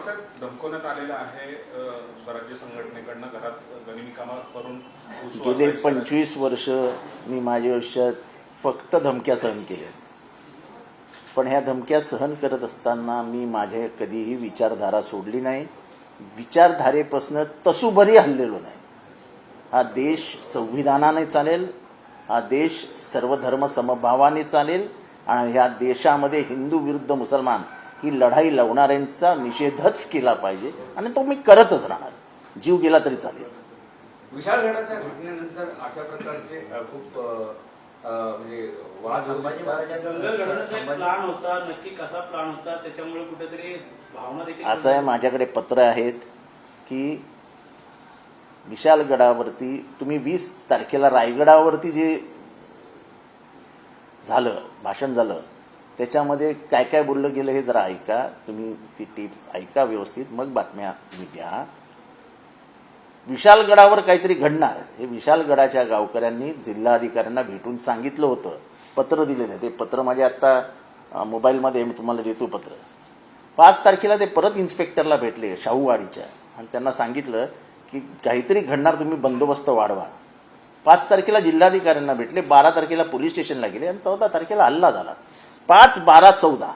बाबासाहेब धमकवण्यात आलेलं आहे स्वराज्य संघटनेकडनं घरात गनिमी कामात करून गेले पंचवीस वर्ष मी माझ्या आयुष्यात फक्त धमक्या सहन केल्या पण ह्या धमक्या सहन करत असताना मी माझे कधीही विचारधारा सोडली नाही. विचारधारेपासनं तसूभरी हल्लेलो नाही. हा देश संविधानाने चालेल हा देश सर्वधर्म समभावाने चालेल आणि ह्या देशामध्ये हिंदू विरुद्ध मुसलमान ही लढाई लढणाऱ्यांचा निषेधच केला पाहिजे आणि तो मी करतच राहणार. जीव गेला तरी चालेल. विशाळगडाच्या घटनेनंतर अशा प्रकारचे खूप म्हणजे वाद होऊ संभाजी शकतात. महाराजांचा दंगल घडवण्याचा एक संभाजी- प्लान होता. नक्की कसा प्लान होता? त्याच्यामुळे कुठेतरी भावना देखील असं आहे माझ्याकडे पत्र आहेत की विशालगडावरती तुम्ही वीस तारखेला रायगडावरती जे झालं भाषण झालं त्याच्यामध्ये काय काय बोललं गेलं हे जरा ऐका. तुम्ही ती टीप ऐका व्यवस्थित. मग बातम्या तुम्ही द्या विशालगडावर काहीतरी घडणार. हे विशालगडाच्या गावकऱ्यांनी जिल्हाधिकाऱ्यांना भेटून सांगितलं होतं. पत्र दिलेलं ते पत्र माझे आत्ता मोबाईलमध्ये मी तुम्हाला देतो पत्र. पाच तारखेला ते परत इन्स्पेक्टरला भेटले शाहूवाडीच्या. आणि त्यांना सांगितलं की काहीतरी घडणार तुम्ही बंदोबस्त वाढवा. पाच तारखेला जिल्हाधिकाऱ्यांना भेटले बारा तारखेला पोलीस स्टेशनला गेले आणि चौदा तारखेला हल्ला झाला. पाच बारा चौदा.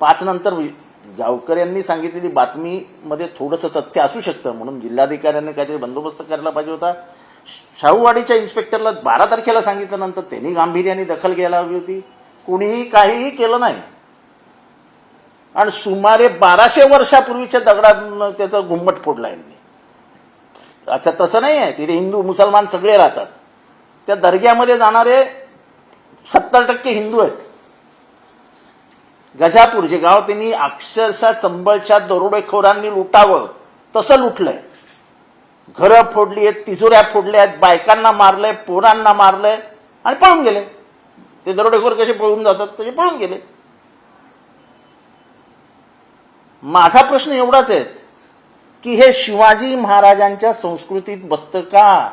पाच नंतर म्हणजे गावकऱ्यांनी सांगितलेली बातमीमध्ये थोडंसं तथ्य असू शकतं. म्हणून जिल्हाधिकाऱ्यांनी काहीतरी बंदोबस्त करायला पाहिजे होता. शाहूवाडीच्या इन्स्पेक्टरला बारा तारखेला सांगितल्यानंतर त्यांनी गांभीर्याने दखल घ्यायला हवी होती. कुणीही काहीही केलं नाही. आणि सुमारे बाराशे वर्षापूर्वीच्या दगडात त्याचा घुम्मट फोडला यांनी. अच्छा तसं नाही आहे. तिथे हिंदू मुसलमान सगळे राहतात. त्या दर्ग्यामध्ये जाणारे सत्तर टक्के हिंदू आहेत. गजापूर जे गाव त्यांनी अक्षरशः चंबळच्या दरोडेखोरांनी लुटावं. तसं लुटलंय. घरं फोडली आहेत तिजोऱ्या फोडल्या आहेत बायकांना मारलंय पोरांना मारलंय आणि पळून गेले. ते दरोडेखोर कसे पळून जातात? तसे पळून गेले. माझा प्रश्न एवढाच आहे की हे शिवाजी महाराजांच्या संस्कृतीत बसतं का?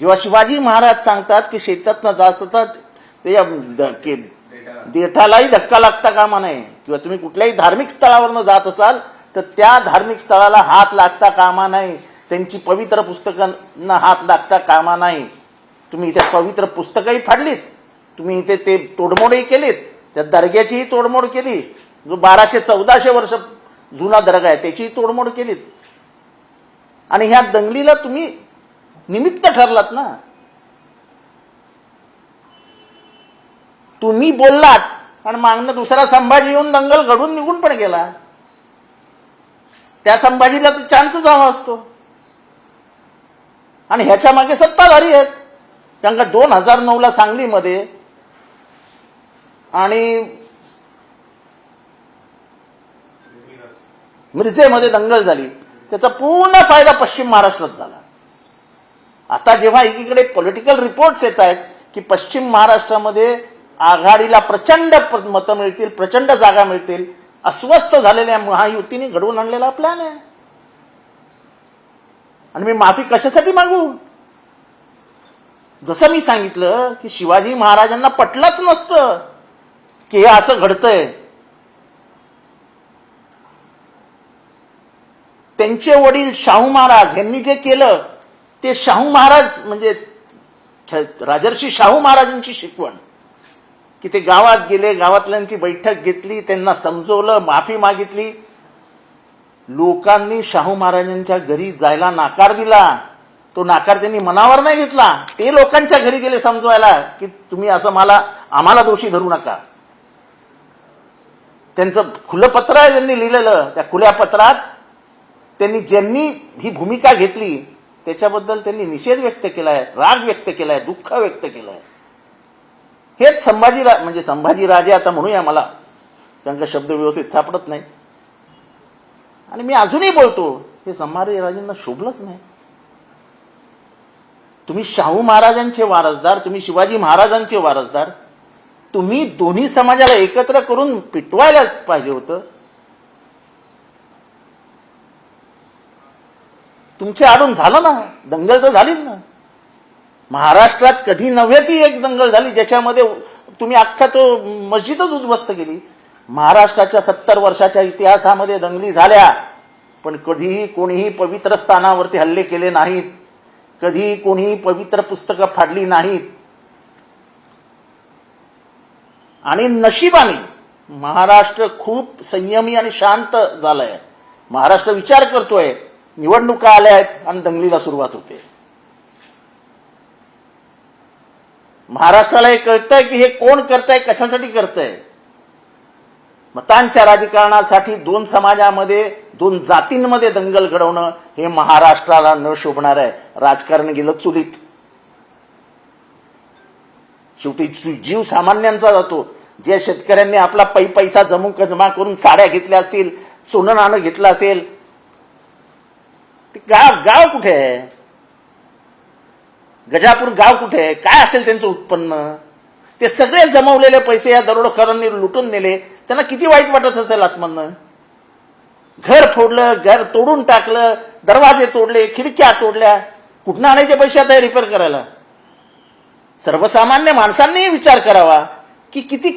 जेव्हा शिवाजी महाराज सांगतात की शेतातनं न जास्त ते या देठालाही धक्का लागता कामा नये. किंवा तुम्ही कुठल्याही धार्मिक स्थळावरनं जात असाल तर त्या धार्मिक स्थळाला हात लागता कामा नाही त्यांची पवित्र पुस्तकांना हात लागता कामा नाही. तुम्ही इथे पवित्र पुस्तकंही फाडलीत. तुम्ही इथे ते तोडमोडही केलीत. त्या दर्ग्याचीही तोडमोड केली. जो बाराशे चौदाशे वर्ष जुना दर्गा आहे त्याचीही तोडमोड केलीत. आणि ह्या दंगलीला तुम्ही निमित्त ठरलात ना. तुम्ही बोललात आणि मागणं दुसरा संभाजी येऊन दंगल घडून निघून पण गेला. त्या संभाजीला तर चान्सच हवा असतो. आणि ह्याच्या मागे सत्ताधारी आहेत. कारण का दोन हजार नऊला सांगलीमध्ये आणि मिरजेमध्ये दंगल झाली. त्याचा पूर्ण फायदा पश्चिम महाराष्ट्रात झाला. आता जेव्हा एकीकडे पॉलिटिकल रिपोर्ट्स येत आहेत की पश्चिम महाराष्ट्रामध्ये आघाडीला प्रचंड मतं मिळतील प्रचंड जागा मिळतील. अस्वस्थ झालेल्या महायुतीने घडवून आणलेला प्लॅन आहे. आणि मी माफी कशासाठी मागू? जसं मी सांगितलं की शिवाजी महाराजांना पटलंच नसतं की हे असं घडतंय. त्यांचे वडील शाहू महाराज यांनी जे केलं ते शाहू महाराज म्हणजे राजर्षी शाहू महाराजांची शिकवण. की ते गावात गेले गावातल्यांची बैठक घेतली त्यांना समजवलं माफी मागितली. लोकांनी शाहू महाराजांच्या घरी जायला नाकार दिला. तो नाकार त्यांनी मनावर नाही घेतला. ते लोकांच्या घरी गेले समजवायला की तुम्ही असं मला आम्हाला दोषी धरू नका. त्यांचं खुलं पत्र आहे त्यांनी लिहिलेलं. त्या खुल्या पत्रात त्यांनी ज्यांनी ही भूमिका घेतली त्याच्याबद्दल त्यांनी निषेध व्यक्त केलाय राग व्यक्त केलाय दुःख व्यक्त केलंय. हेच संभाजी रा म्हणजे संभाजी राजे आता म्हणूया मला. त्यांचा शब्द व्यवस्थित सापडत नाही. आणि मी अजूनही बोलतो हे संभाजी राजेंना शोभलंच नाही. तुम्ही शाहू महाराजांचे वारसदार तुम्ही शिवाजी महाराजांचे वारसदार तुम्ही दोन्ही समाजाला एकत्र करून पिटवायला पाहिजे होतं. तुमच्या आडून झालं ना दंगल तर झालीच ना. महाराष्ट्रात कधी नव्हे ती एक दंगल झाली ज्याच्यामध्ये तुम्ही अख्खा तो मस्जिदच उद्ध्वस्त केली. महाराष्ट्राच्या सत्तर वर्षाच्या इतिहासामध्ये दंगली झाल्या पण कधीही कोणीही पवित्र स्थानावरती हल्ले केले नाहीत. कधीही कोणीही पवित्र पुस्तकं फाडली नाहीत. आणि नशिबाने महाराष्ट्र खूप संयमी आणि शांत झालंय. महाराष्ट्र विचार करतोय निवडणुका आल्या आहेत आणि दंगलीला सुरुवात होते. महाराष्ट्राला हे कळतंय की हे कोण करतंय कशासाठी करतंय? मतांच्या राजकारणासाठी दोन समाजामध्ये दोन जातींमध्ये दंगल घडवणं हे महाराष्ट्राला न शोभणार आहे. राजकारण गेलं चुलीत. शेवटी जीव सामान्यांचा जातो. ज्या शेतकऱ्यांनी आपला पै पैसा जमू जमा करून साड्या घेतल्या असतील सोनं नाणं घेतलं असेल ते गाव गाव कुठे आहे? गजापूर गाव कुठे आहे? काय असेल त्यांचं उत्पन्न? ते सगळे जमवलेले पैसे या दरोडखोरांनी लुटून नेले. त्यांना किती वाईट वाटत असेल आत्मनं घर फोडलं घर तोडून टाकलं दरवाजे तोडले खिडक्या तोडल्या. कुठनं आणायचे पैसे आता रिपेअर करायला? सर्वसामान्य माणसांनीही विचार करावा की किती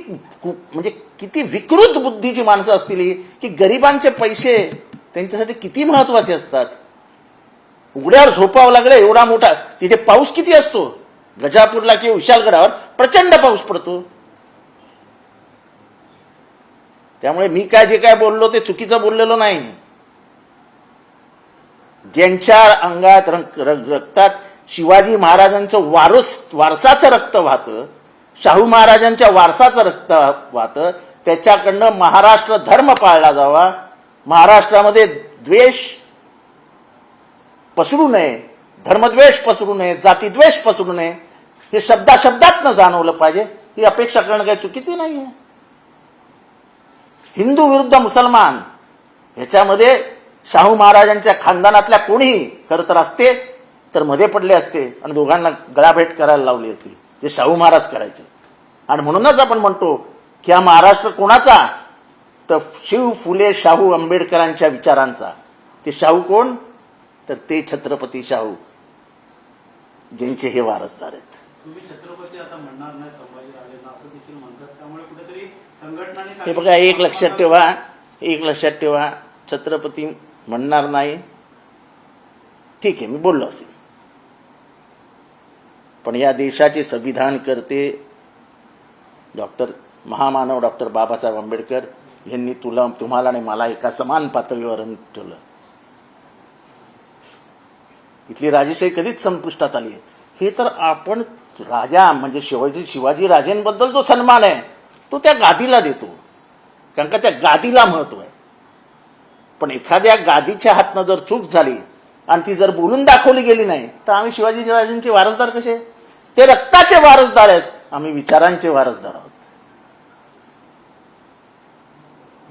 म्हणजे किती विकृत बुद्धीची माणसं असतील की गरिबांचे पैसे त्यांच्यासाठी किती महत्त्वाचे असतात? उघड्यावर झोपावं लागलं एवढा मोठा. तिथे पाऊस किती असतो? गजापूरला किंवा विशालगडावर प्रचंड पाऊस पडतो. त्यामुळे मी काय जे काय बोललो ते चुकीचं बोललेलो नाही. ज्यांच्या अंगात रंग- रक्तात शिवाजी महाराजांचं वारस वारसाचं रक्त वाहतं शाहू महाराजांच्या वारसाचं रक्त वाहतं त्याच्याकडनं महाराष्ट्र धर्म पाळला जावा. महाराष्ट्रामध्ये द्वेष पसरू नये धर्मद्वेष पसरू नये जातीद्वेष पसरू नये हे शब्दाशब्दात न जाणवलं पाहिजे ही अपेक्षा करणं काही चुकीची नाही आहे हिंदू विरुद्ध मुसलमान ह्याच्यामध्ये शाहू महाराजांच्या खानदानातल्या कोणीही खरं तर असते तर मध्ये पडले असते आणि दोघांना गळाभेट करायला लावली असती जे शाहू महाराज करायचे. आणि म्हणूनच आपण म्हणतो की हा महाराष्ट्र कोणाचा? तर शिव फुले शाहू आंबेडकरांच्या विचारांचा. ते शाहू कोण? तर ते छत्रपती शाहू ज्यांचे हे वारसदार आहेत. असं हे बघा एक लक्षात ठेवा एक लक्षात ठेवा छत्रपती म्हणणार नाही. ठीक आहे मी बोललो असेल. पण या देशाचे संविधान करते डॉक्टर महामानव डॉक्टर बाबासाहेब आंबेडकर यांनी तुला तुम्हाला आणि मला एका समान पातळीवर ठेवलं. इथली राजेशाही कधीच संपुष्टात आली आहे हे तर आपण राजा म्हणजे शिवाजी शिवाजी राजेंबद्दल जो सन्मान आहे तो त्या गादीला देतो. कारण का त्या गादीला महत्त्व आहे. पण एखाद्या गादीच्या हातनं जर चूक झाली आणि ती जर बोलून दाखवली गेली नाही तर आम्ही शिवाजी राजेंचे वारसदार कसे? ते रक्ताचे वारसदार आहेत. आम्ही विचारांचे वारसदार आहोत.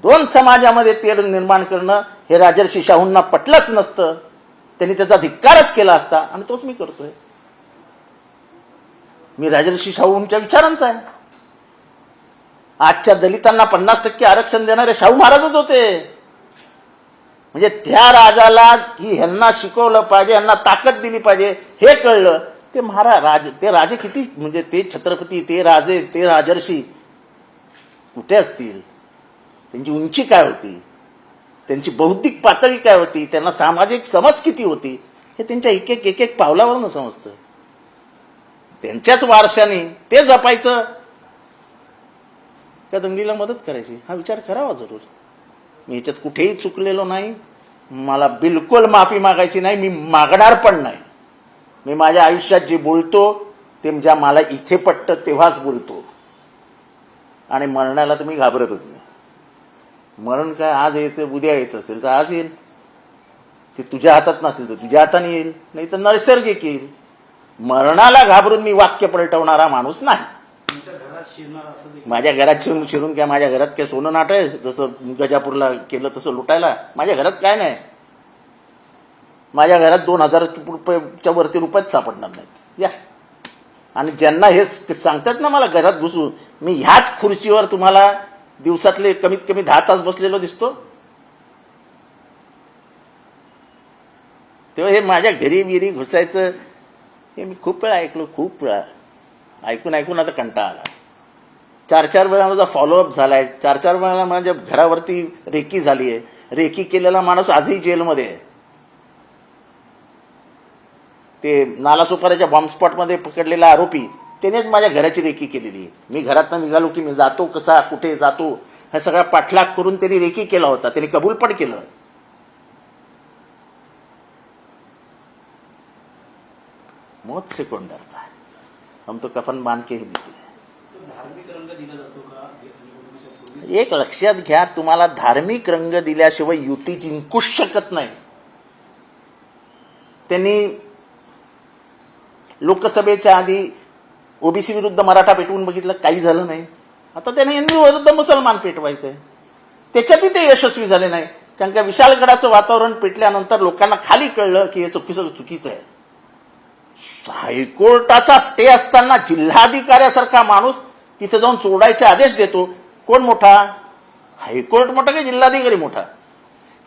दोन समाजामध्ये तेढ निर्माण करणं हे राजर्षी शाहूंना पटलंच नसतं. त्यांनी त्याचा धिक्कारच केला असता. आणि तोच मी करतोय. मी राजर्षी शाहूंच्या विचारांचा आहे. आजच्या दलितांना पन्नास टक्के आरक्षण देणारे शाहू महाराजच होते. म्हणजे त्या राजाला की ह्यांना शिकवलं पाहिजे ह्यांना ताकद दिली पाहिजे हे कळलं. ते महाराज राज ते राजे किती म्हणजे ते छत्रपती ते राजे ते राजर्षी कुठे असतील? त्यांची उंची काय होती? त्यांची बौद्धिक पातळी काय होती? त्यांना सामाजिक समज किती होती? हे त्यांच्या एक एक एक एक पावलावरनं समजतं. त्यांच्याच वारशाने ते जपायचं. त्या दंगलीला मदत करायची. हा विचार करावा जरूर. मी ह्याच्यात कुठेही चुकलेलो नाही. मला बिलकुल माफी मागायची नाही. मी मागणार पण नाही. मी माझ्या आयुष्यात जे बोलतो ते ज्या मला इथे पटतं तेव्हाच बोलतो. आणि मरण्याला तर मी घाबरतच नाही. मरण काय आज यायचं उद्या यायचं असेल तर आज येईल. ते तुझ्या हातात नसेल तर तुझ्या हाताने येईल. नाही तर नैसर्गिक येईल. मरणाला घाबरून मी वाक्य पलटवणारा माणूस नाही. माझ्या घरात शिरून शिरून काय माझ्या घरात काय सोनं नाट आहे? जसं गजापूरला केलं तसं लुटायला? माझ्या घरात काय नाही. माझ्या घरात दोन हजार रुपयाच्या वरती रुपयाच सापडणार नाहीत. या. आणि ज्यांना हे सांगतात ना मला घरात घुसून मी ह्याच खुर्चीवर तुम्हाला दिवसातले कमीत कमी दहा तास बसलेलो दिसतो. तेव्हा हे माझ्या घरी बिरी घुसायचं हे मी खूप वेळा ऐकलो खूप वेळा. ऐकून ऐकून आता कंटाळा आला. चार चार वेळा माझा फॉलोअप झाला आहे चार चार वेळा माझ्या घरावरती रेकी झाली आहे. रेकी केलेला माणूस आजही जेलमध्ये आहे. ते नालासोपाऱ्याच्या बॉम्बस्पॉटमध्ये पकडलेला आरोपी त्यानेच माझ्या घराची रेखी केलेली. आहे मी घरातनं निघालो की मी जातो कसा कुठे जातो हा सगळा पाठलाग करून त्यांनी रेखी केला होता. त्यांनी कबूल पण केलं. मौत से कौन डरता है? हम तो कफन बांध के ही निकले एक लक्षात घ्या तुम्हाला धार्मिक रंग दिल्याशिवाय युती जिंकूच शकत नाही. त्यांनी लोकसभेच्या आधी ओबीसी विरुद्ध मराठा पेटवून बघितलं काही झालं नाही. आता त्याने हिंदू विरुद्ध मुसलमान पेटवायचंय. त्याच्यातही ते यशस्वी झाले नाही. कारण का विशालगडाचं वातावरण पेटल्यानंतर लोकांना खाली कळलं की हे चुकीचं चुकीचं आहे. हायकोर्टाचा स्टे असताना जिल्हाधिकाऱ्यासारखा माणूस तिथे जाऊन चोडायचे आदेश देतो. कोण मोठा? हायकोर्ट मोठा की जिल्हाधिकारी मोठा?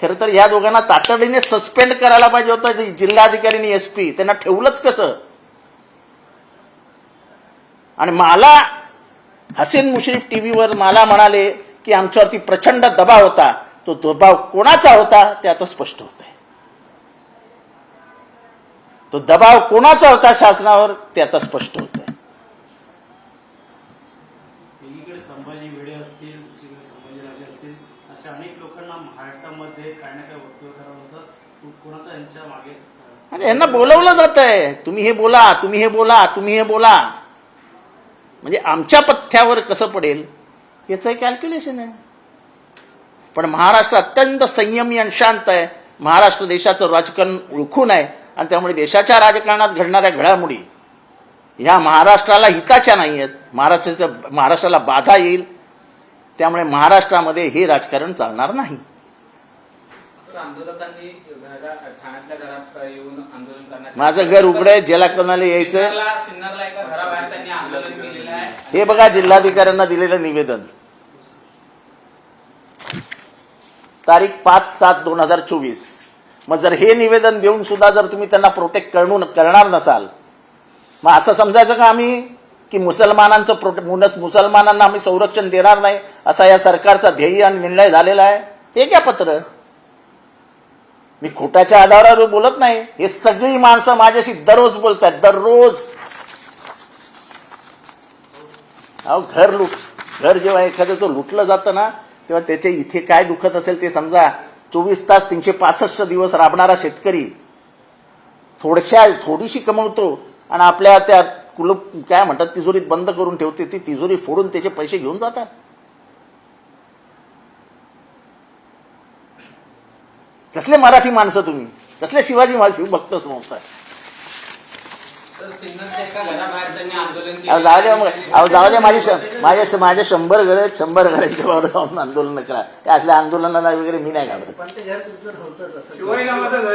खरं तर या दोघांना तातडीने सस्पेंड करायला पाहिजे होतं. जिल्हाधिकारीने एस पी त्यांना ठेवलंच कसं? आणि मला हसीन मुश्रीफ टीव्हीवर मला म्हणाले की आमच्यावरती प्रचंड दबाव होता. तो दबाव कोणाचा होता ते आता स्पष्ट होत आहे. तो दबाव कोणाचा होता शासनावर ते आता स्पष्ट होत आहे. एकीकडे संभाजी वेडे असतील दुसरीकडे संभाजीराजे असतील अशा अनेक लोकांना महाराष्ट्रामध्ये काय ना काय वक्तव्य करावं होतं. को- कोणाचा यांच्या मागे अं, आणि यांना बोलवलं जात आहे तुम्ही हे बोला तुम्ही हे बोला तुम्ही हे बोला. म्हणजे आमच्या पथ्यावर कसं पडेल याचं कॅल्क्युलेशन आहे. पण महाराष्ट्र अत्यंत संयमी आणि शांत आहे. महाराष्ट्र देशाचं राजकारण ओळखून आहे आणि त्यामुळे देशाच्या राजकारणात घडणाऱ्या घडामोडी ह्या महाराष्ट्राला हिताच्या नाही आहेत. महाराष्ट्राच्या महाराष्ट्राला बाधा येईल. त्यामुळे महाराष्ट्रामध्ये हे राजकारण चालणार नाही. माझं घर उघडं आहे ज्याला कोणाला यायचं हे बघा जिल्हाधिकाऱ्यांना दिलेलं निवेदन. तारीख पाच सात दोन हजार चोवीस. मग जर हे निवेदन देऊन सुद्धा जर तुम्ही त्यांना प्रोटेक्ट करणून करणार नसाल मग असं समजायचं का आम्ही? की मुसलमानांचं प्रोटे मुसलमानांना आम्ही संरक्षण देणार नाही असा या सरकारचा ध्येय आणि निर्णय झालेला आहे? हे घ्या पत्र. मी खोट्याच्या आधारावर बोलत नाही. हे सगळी माणसं माझ्याशी दररोज बोलतात दररोज. अहो घर लुट घर जेव्हा एखाद्याचं लुटलं जातं ना तेव्हा त्याचे इथे काय दुखत असेल ते समजा चोवीस तास तीनशे पासष्ट दिवस राबणारा शेतकरी थोडशा थोडीशी कमवतो आणि आपल्या त्या कुलूप काय म्हणतात तिजोरीत बंद करून ठेवते ती तिजोरी फोडून त्याचे पैसे घेऊन जातात. कसले मराठी माणसं तुम्ही? कसले शिवाजी महाराज भक्त समजताय तर सिन्नरच्या एका घराबाहेर त्यांनी आंदोलन अहो जाऊ द्या मग. अहो जाऊ द्या माझी माझ्या माझ्या शंभर घर आहेत शंभर घरांच्या बाबत जाऊन आंदोलन करा त्या असल्या आंदोलनाला वगैरे मी नाही घाबरत.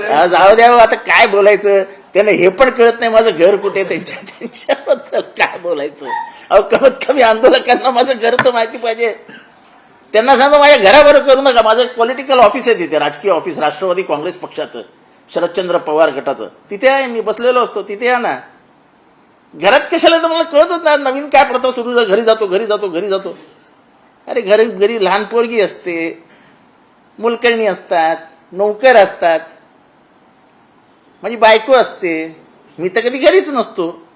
घर जाऊ द्या आता काय बोलायचं? त्यांना हे पण कळत नाही माझं घर कुठे आहे त्यांच्या त्यांच्याबद्दल काय बोलायचं? अहो कमीत कमी आंदोलकांना माझं घर तर माहिती पाहिजे. त्यांना सांगा माझ्या घराबरोबर करू नका. माझं पॉलिटिकल ऑफिस आहे तिथे राजकीय ऑफिस राष्ट्रवादी काँग्रेस पक्षाचं शरदचंद्र पवार गटाचं. तिथे आहे मी बसलेलो असतो तिथे या ना. घरात कशाला तर मला कळतच नाही. नवीन काय प्रथा सुरू झाली, घरी जातो घरी जातो घरी जातो. अरे घरी घरी लहान पोरगी असते. मुलकर्णी असतात. नौकर असतात. माझी बायको असते. मी तर कधी घरीच नसतो.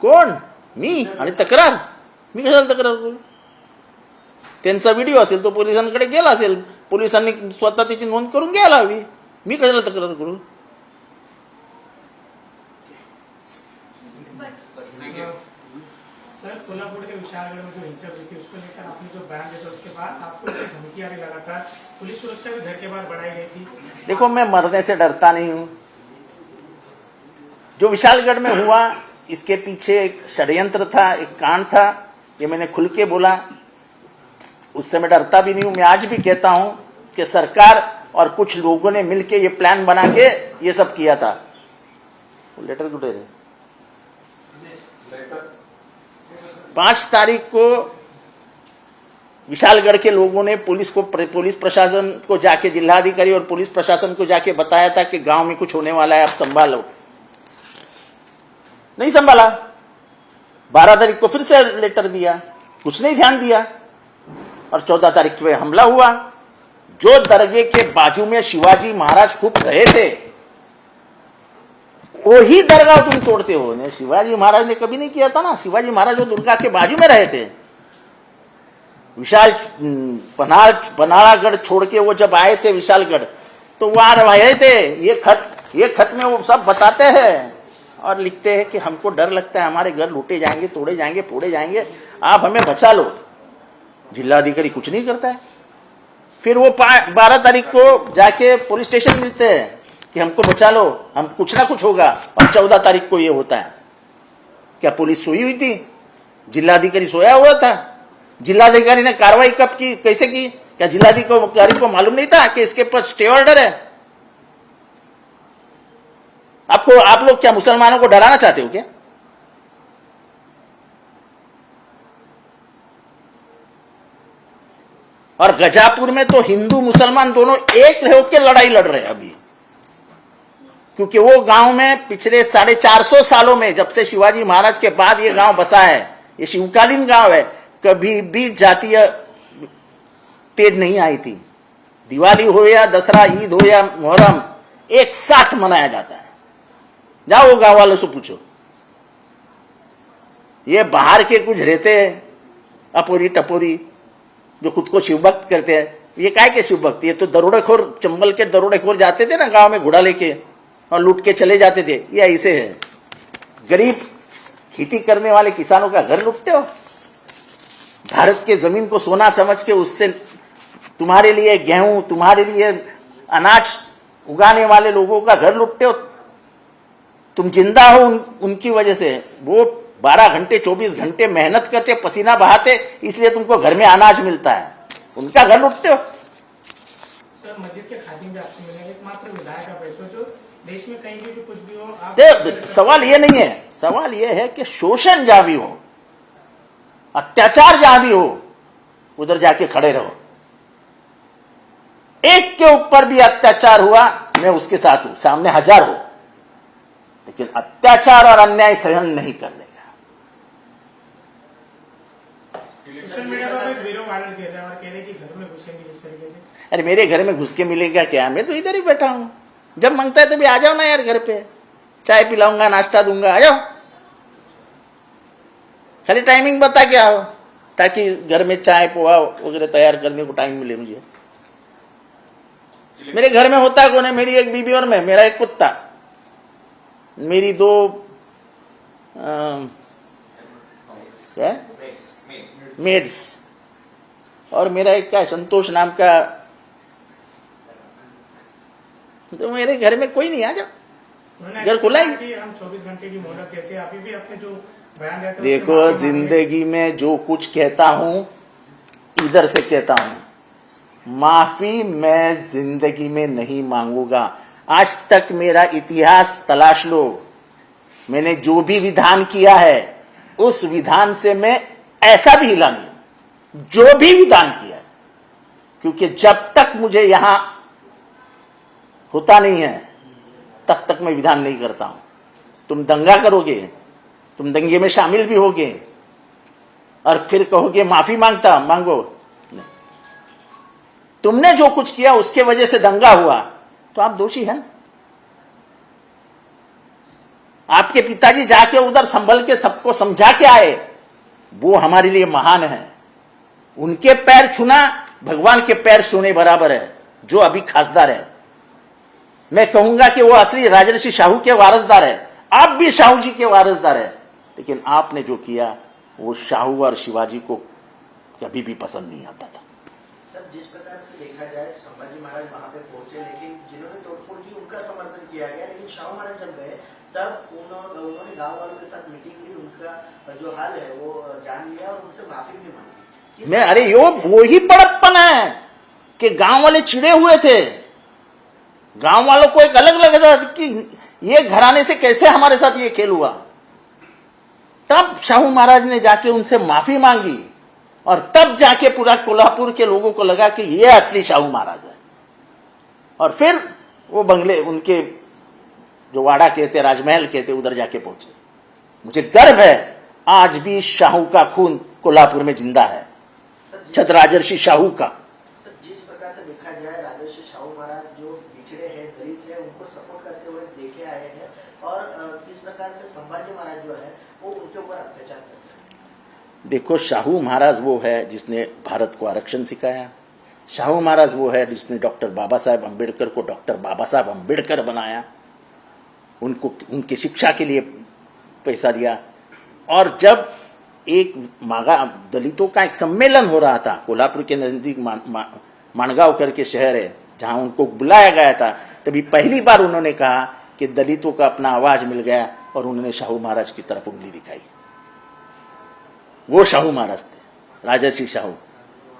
कोण? मी? आणि तक्रार? मी कशाला तक्रार करू? त्यांचा व्हिडिओ असेल तो पोलिसांकडे गेला असेल. पोलिसांनी स्वतः त्याची नोंद करून घ्यायला हवी. मी कशाला तक्रार करू सर सोलापुर के विशालगढ़ में जो हिंसा हुई थी उसको लेकर आपने जो बयान दिया उसके बाद आपको जो धमकी लगातार पुलिस सुरक्षा भी घर के बाहर बढ़ाई गई थी। देखो मैं मरने से डरता नहीं हूँ। जो विशालगढ़ में हुआ इसके पीछे एक षड्यंत्र था एक कांड था ये मैंने खुल के बोला। उससे मैं डरता भी नहीं हूँ। मैं आज भी कहता हूँ कि सरकार और कुछ लोगों ने मिलके ये प्लान बना के ये सब किया था। वो लेटर कुठे रे पाँच तारीख को विशालगढ़ के लोगों ने पुलिस को पुलिस प्रशासन को जाके, जिलाधिकारी और पुलिस प्रशासन को जाके बताया था कि गाँव में कुछ होने वाला है, आप संभालो। नहीं संभाला। बारह तारीख को फिर से लेटर दिया। कुछ नहीं ध्यान दिया। और चौदह तारीख पे हमला हुआ। जो दरगे के बाजू में शिवाजी महाराज खूब रहे थे वही दरगाह तुम तोड़ते हो। ने शिवाजी महाराज ने कभी नहीं किया था ना। शिवाजी महाराज वो दुर्गा के बाजू में रहे थे। विशाल हम्म, पनाड़ पनाड़ागढ़ छोड़ के वो जब आए थे विशालगढ़ तो वहाँ रहे थे। ये खत ये खत में वो सब बताते हैं और लिखते हैं कि हमको डर लगता है हमारे घर लूटे जाएँगे तोड़े जाएँगे फोड़े जाएँगे आप हमें बचा लो। जिलाधिकारी कुछ नहीं करता है। फिर वो बारह तारीख को जाके पुलिस स्टेशन मिलते हैं कि हमको बचा लो, हम कुछ ना कुछ होगा। और चौदह तारीख को ये होता है। क्या पुलिस सोई हुई थी? जिलाधिकारी सोया हुआ था? जिलाधिकारी ने कार्रवाई कब की? कैसे की? क्या जिलाधिकारी को मालूम नहीं था कि इसके पास स्टे ऑर्डर है? आपको, आप लोग क्या मुसलमानों को डराना चाहते हो क्या? और गजापुर में तो हिंदू मुसलमान दोनों एक होकर लड़ाई लड़ रहे हैं अभी। क्योंकि वो गाँव में पिछले साढ़े चार सौ सालों में जब से शिवाजी महाराज के बाद ये गाँव बसा है, ये शिवकालीन गाँव है, कभी भी जातीय तेज नहीं आई थी। दिवाली हो या दसरा, ईद हो या मुहर्रम, एक साथ मनाया जाता है। जाओ वो गाँव वालों से पूछो। ये बाहर के कुछ रहते हैं, अपोरी टपोरी जो खुद को शिवभक्त करते हैं। ये काय के शिवभक्त? ये तो दरोडेखोर चंबल के दरोडेखोर जाते थे ना गाँव में घोड़ा लेके और लूट के चले जाते थे। ये ऐसे है। गरीब खेती करने वाले किसानों का घर लूटते हो? भारत के ज़मीन को सोना समझ के उससे तुम्हारे लिए गेहूँ तुम्हारे लिए अनाज उगाने वाले लोगों का घर लूटते हो? तुम ज़िंदा हो उन, उनकी वजह से। वो 12 घंटे 24 घंटे मेहनत करते पसीना बहाते इसलिए तुमको घर में अनाज मिलता है। उनका घर लुटते हो। सर मस्जिद के खादिम भी आपसे मिले एकमात्र विधायक आप ऐसे जो देश में कहीं भी भी कुछ भी आप दे, सवाल ये नहीं है। सवाल ये है कि शोषण जहाँ भी हो अत्याचार जहाँ भी हो उधर जाके खड़े रहो। एक के ऊपर भी अत्याचार हुआ मैं उसके साथ हूँ। सामने हज़ार हो। लेकिन अत्याचार और अन्याय सहन नहीं करने का सोशल मीडिया पर वीडियो वायरल किया था और कह रहे कि घर में घुसेंगे जिस तरीके से। अरे मेरे घर में घुस के मिलेगा क्या? मैं तो इधर ही बैठा हूँ। जब माँगता है तो भी आ जाओ ना यार घर पे। चाय पिलाऊँगा नाश्ता दूँगा आ जाओ। खाली टाइमिंग बता के आओ ताकि घर में चाय पोहा वगैरह तैयार करने को टाइम मिले मुझे। मेरे घर में होता कौन है? मेरी एक बीबी और मैं मेरा एक कुत्ता। मेरी दो अम, क्या? मेड्स और मेरा एक क्या संतोष नाम का तो मेरे घर में कोई नहीं आ जाओ। घर खुला ही। हम 24 घंटे की मोहलत देते हैं अभी भी अपने जो बयान देते देखो ज़िंदगी में जो कुछ कहता हूँ इधर से कहता हूँ। माफ़ी मैं ज़िंदगी में नहीं मांगूँगा। आज तक मेरा इतिहास तलाश लो। मैंने जो भी विधान किया है उस विधान से मैं ऐसा भी हिला नहीं। जो भी विधान किया क्योंकि जब तक मुझे यहाँ होता नहीं है, तब तक मैं विधान नहीं करता हूँ। तुम दंगा करोगे, तुम दंगे में शामिल भी होगे, और फिर कहोगे, माफ़ी माँगता मांगो। नहीं। तुमने जो कुछ किया, उसके वजह से दंगा हुआ। तो आप दोषी हैं। आपके पिताजी जाके उधर संभल के सबको समझा के आए वो हमारे लिए महान है। उनके पैर छूना भगवान के पैर छूने बराबर है, जो अभी खासदार है। मैं कहूँगा कि वो असली राजर्षि शाहू के वारसदार है। आप भी शाहू जी के वारसदार है। लेकिन आपने जो किया, वो शाहू और शिवाजी को कभी भी पसंद नहीं आता था। सर, जिस प्रकार से देखा जाए, संभाजी महाराज वहाँ पे पहुँचे, लेकिन जिन्होंने तोड़फोड़ की, उनका समर्थन किया गया, लेकिन शाहू महाराज जब गए तब उन्होंने उन्होंने गाँव वालों के साथ मीटिंग ली उनका जो हाल है वो जान लिया और उनसे माफ़ी भी मांगी। मैं अरे यो वो ही बड़प्पन है कि गाँव वाले चिड़े हुए थे। गाँव वालों को एक अलग लग रहा था कि ये घराने से कैसे हमारे साथ ये खेल हुआ। तब शाहू महाराज ने जाके उनसे माफ़ी मांगी और तब जाके पूरा कोल्हापुर के लोगों को लगा कि ये असली शाहू महाराज है। और फिर वो बंगले उनके जो वाड़ा कहते राजमहल कहते उधर जाके पहुँचे। मुझे गर्व है आज भी शाहू का खून कोल्हापुर में ज़िंदा है। छत राजर्षि शाहू का। सर जिस प्रकार से देखा जाए राजर्षि शाहू महाराज जो पिछड़े हैं दलित हैं उनको सपोर्ट करते हुए देखे आए हैं और किस प्रकार से संभाजी महाराज जो है वो उनके ऊपर अत्याचार करते हैं। देखो शाहू महाराज वो है जिसने भारत को आरक्षण सिखाया। शाहू महाराज वो है जिसने डॉक्टर बाबा साहेब अंबेडकर को डॉक्टर बाबा साहेब अंबेडकर बनाया। उनको, उनकी शिक्षा के लिए पैसा दिया। और जब एक मागा, दलितों का एक सम्मेलन हो रहा था, कोल्हापुर के नज़दीक माणगांव करके शहर है, जहाँ उनको बुलाया गया था, तभी पहली बार उन्होंने कहा कि दलितों का अपना आवाज़ मिल गया और उन्होंने शाहू महाराज की तरफ़ उंगली दिखाई। वो शाहू महाराज थे, राजर्षि शाहू।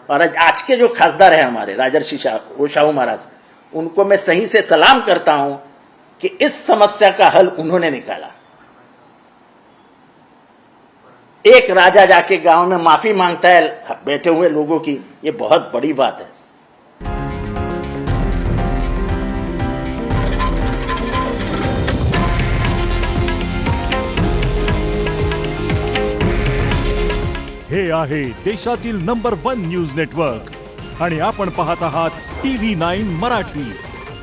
और आज के जो खासदार है हमारे, राजर्षि शाह, वो शाहू महाराज, उनको मैं सही से सलाम करता हूँ कि इस समस्या का हल उन्होंने निकाला। एक राजा जाके गाँव में माफ़ी माँगता है, बैठे हुए लोगों की, ये बहुत बड़ी बात है। हे आहे देशातील नंबर वन न्यूज़ नेटवर्क आणि आपण पाहत आहात टी व्ही नाईन मराठी.